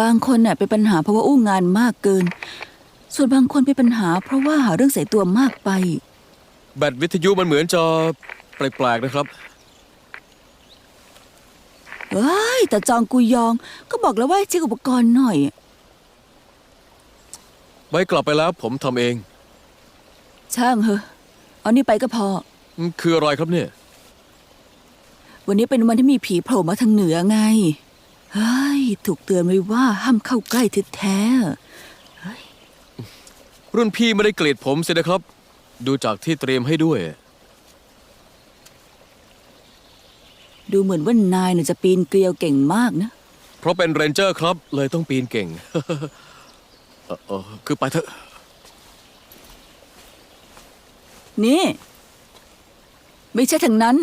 บางคนน่ะเป็นปัญหาเพราะว่าอู้งานมากเกิน ส่วนบางคนเป็นปัญหาเพราะว่าหาเรื่องใส่ตัวมากไป แบตวิทยุมันเหมือนจะแปลกๆนะครับเฮ้ย แต่จองกุยองก็บอกแล้วว่าให้เช็คอุปกรณ์หน่อย ไว้กลับไปแล้วผมทำเองช่างเหอะเอานี่ไปก็พอ อืมคืออะไรครับเนี่ย วันนี้เป็นวันที่มีผีโผล่มาทางเหนือไง เฮ้ย ถูกเตือนไว้ว่าห้ามเข้าใกล้แท้รุ่นพี่ไม่ได้เกลียดผมสินะครับ ดูจากที่เตรียมให้ด้วยๆดูเหมือนว่านายน่ะจะปีนเกลียวเก่งมากนะ เพราะเป็นเรนเจอร์ครับ เลยต้องปีนเก่ง เออเออคือไปเถอะ นี่ ไม่ใช่ทางนั้น